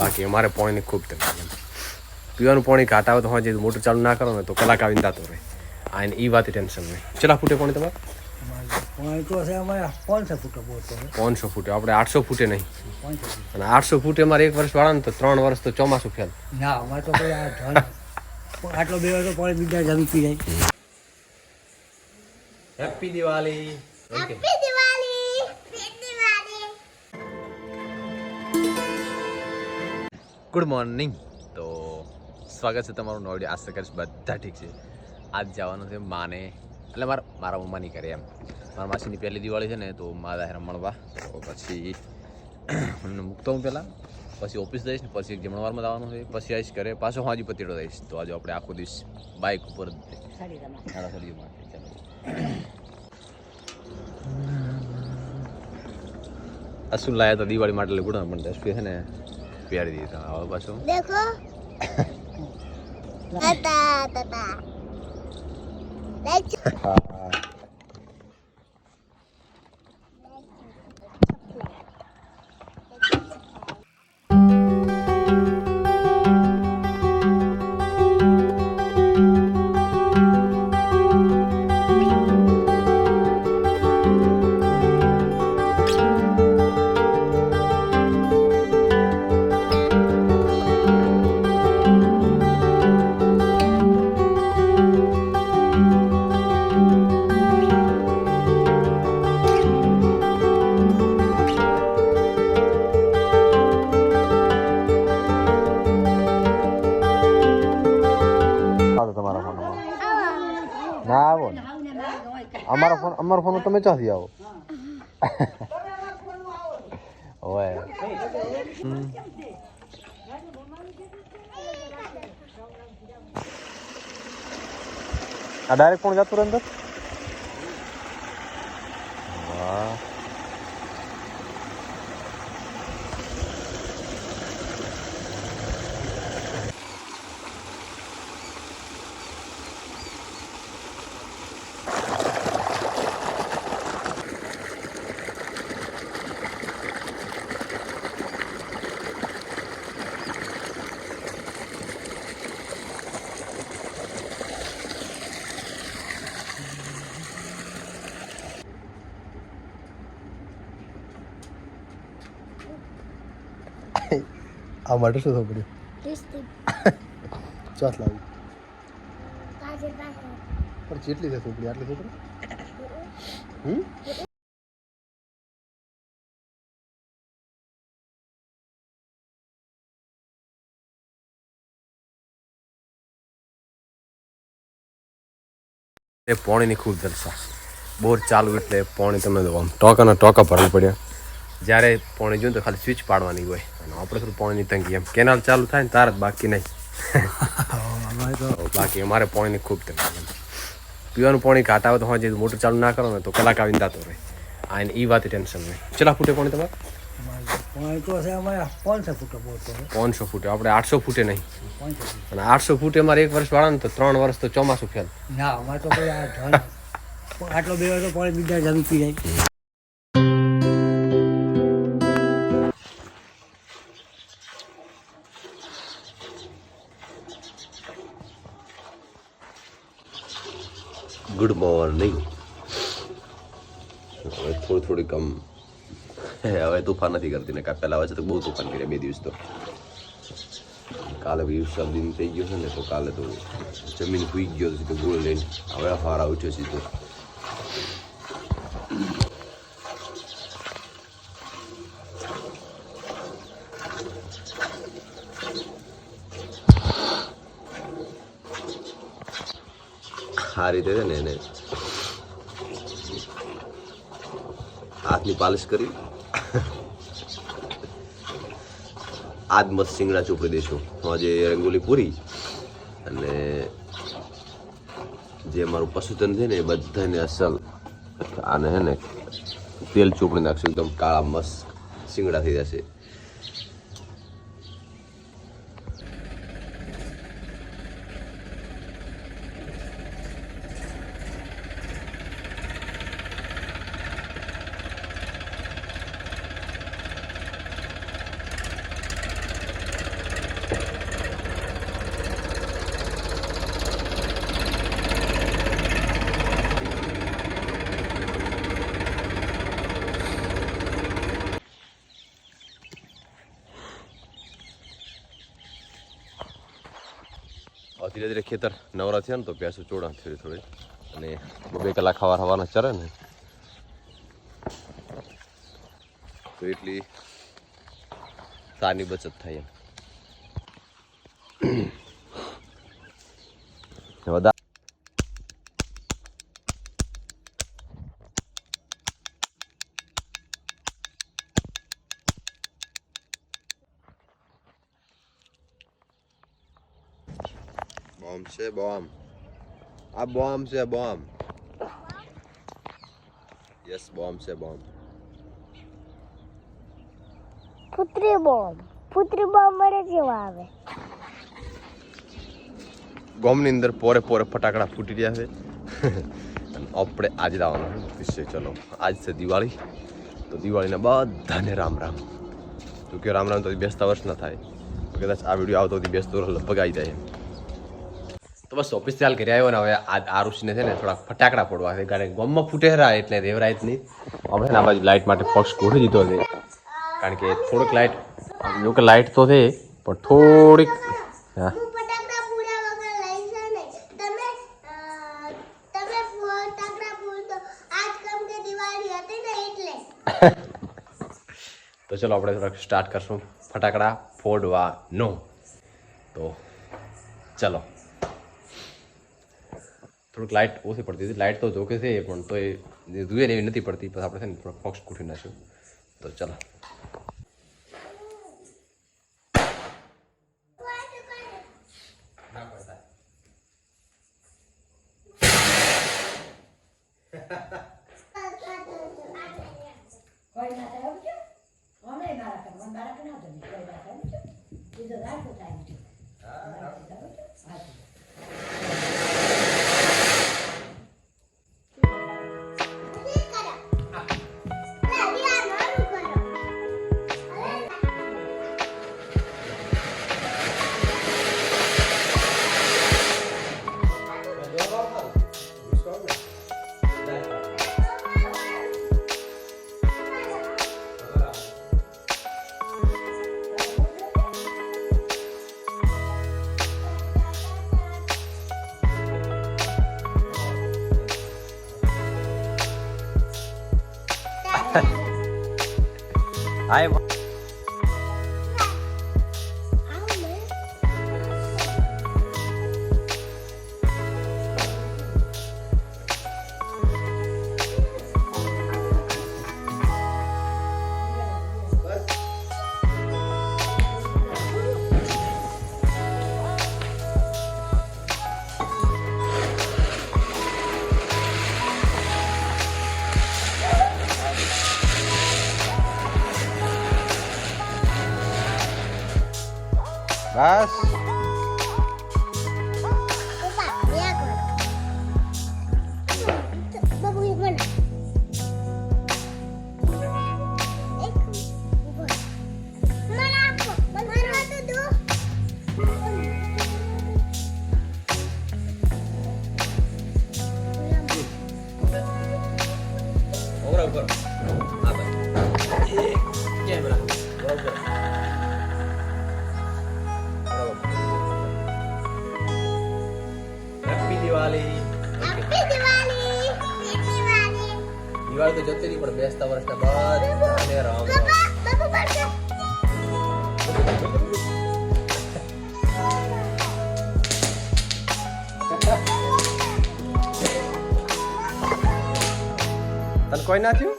બાકી અમારે પાણીની ખૂબ તકલીફ એમ. પીવાનું પાણી ઘાટ આવે તો હોય જે મોટર ચાલુ ના કરો ને તો કલાક આવીને દાતો રહે. આ એને એ વાત ટેન્શન નહીં. ચલા ફૂટે પાણી તમારે? પાણી તો છે અમારે પાંચસો ફૂટો આપણે આઠસો ફૂટે નહીં. અને આઠસો ફૂટે અમારે એક વર્ષ વાળા ને તો ત્રણ વર્ષ તો ચોમાસું ફેલ. ના અમારે તો આટલો બે વર્ષ પાણી બીજા જમી પી જાય. હેપી દિવાળી ગુડ મોર્નિંગ તો સ્વાગત છે તમારું નવડી આશા કરીશ બધા ઠીક છે. આજ જવાનું છે માને. એટલે મારા મારા મમ્માની કરે એમ. મારા માસીની પહેલી દિવાળી છે ને તો મારા હેરા મળવા. તો પછી એમને મૂકતો હું પહેલાં. પછી ઓફિસ જઈશ ને પછી જમણવારમાં જવાનું છે. પછી આવીશ ઘરે. પાછો હાજી પતીડો જઈશ. તો આજે આપણે આખો દિવસ બાઇક ઉપર સાડા સળીઓ માટે ચાલો. લાયા તો દિવાળી માટે? ગુડા પણ છે ને. પહેરી દીધા હવે પાછું देखो tata tata અમારો ફોન અમારો ફોન તમે ચાથી આવો? ઓય. આ ડાયરેક્ટ કોણ જતું રહે અંદર? આ માટે શું થવું પડ્યું? ચોથ લાવી. પણ જેટલી થશે ઉપડી આટલી થશે હમ? એ પાણીની ખૂબ જલસા. બોર ચાલુ એટલે પાણી તમે આમ ટોકાના ટોકા ભરવું પડ્યા. જ્યારે પાણી જોયું તો ખાલી સ્વિચ પાડવાની હોય. અને આપણે થોડું પાણીની તંગી એમ. કેનાલ ચાલુ થાય ને તાર જ બાકી નહીં. બાકી અમારે પાણીની ખૂબ તંગી પીવાનું પાણી ઘાટ આવે તો હોય જે મોટર ચાલુ ના કરો ને તો કલાક આવીને દાતો રહે. આ એ વાત ટેન્શન નહીં. ચલા ફૂટે પાણી તમારે? અમારે પાણી તો છે અમારે પાંચસો ફૂટો આપણે આઠસો ફૂટે નહીં. અને આઠસો ફૂટે અમારે એક વર્ષ વાળા ને તો ત્રણ વર્ષ તો ચોમાસું ફેલ ના અમારે તો આટલો બે વર્ષ પાણી બીજા જમી પી જાય. ગુડ મોર્નિંગ હવે થોડી થોડી કમ. હવે તુફાન નથી કરતી ને કાં પહેલાં છે તો બહુ તુફાન કર્યા બે દિવસ તો. કાલે વિરસાદ દિન થઈ ગયો છે ને તો કાલે તો જમીન સૂઈ ગયો તો સીધો ગોળ લઈને. હવે ફાર આવ્યો છે સીધો. રીતે છે ને એને હાથની પાલિશ કરી. આજ મસ્ત સિંગડા ચોપડી દઈશું આજે રંગોલી પૂરી અને જે મારું પશુધન છે ને એ બધાને અસલ આને હે ને તેલ ચોપડી નાખશું. એકદમ કાળા મસ્ત સિંગડા થઈ જશે. ધીરે ધીરે ખેતર નવરા થયા ને તો ભેંસો ચોડા થોડી થોડી. અને બે કલાક ખાવા ખાવાના ચરે ને. તો એટલી સારી બચત થાય એમ. બોમ્બ છે બોમ્બ આ બોમ્બ છે બોમ્બ યસ બોમ્બ છે બોમ્બ પુત્રી બોમ્બ પુત્રી બોમ્બ મળે જેવા આવે. ગોમની અંદર પોરે પોરે ફટાકડા ફૂટી રહ્યા છે. અને આપણે આજે લાવવાનો વિષય ચલો. આજ છે દિવાળી. તો દિવાળીના બધાને રામ રામ. તો કે રામ રામ તો બેસતા વર્ષ ના થાય. કદાચ આ વીડિયો આવતો બેસતો લગભગ આવી જાય તો બસ ઓફિસ ચાલ કરી આવ્યો ને હવે આ આરુષને છે ને થોડાક ફટાકડા ફોડવા છે. કારણ કે ગમમાં ફૂટે રહ્યા એટલે રેવરાય જ નહીં હવે છે આ બાજુ લાઇટ માટે પક્ષ ગોઠવી દીધો છે. કારણ કે થોડીક લાઇટ જો કે લાઇટ તો છે પણ થોડીક હા. તો ચલો આપણે થોડાક સ્ટાર્ટ કરશું. ફટાકડા ફોડવા નો તો ચલો. થોડુંક લાઇટ ઓછી પડતી હતી. લાઇટ તો જોકે છે, પણ તો એ જોઈએ એવી નથી પડતી. પછી આપણે છે ને થોડોક ફોક્સ ગોઠવી નાખ્યું. તો ચાલો. કોઈ ના થાય અમે મારા કરવા મારા કે ના થાય કોઈ ના થાય બીજો રાખો થાય. હાય બસ તો જતી રહી પણ બેસતા વર્ષના બધાને રામ રામ બાબા બાબુ પડશે તને કોઈ ના થયું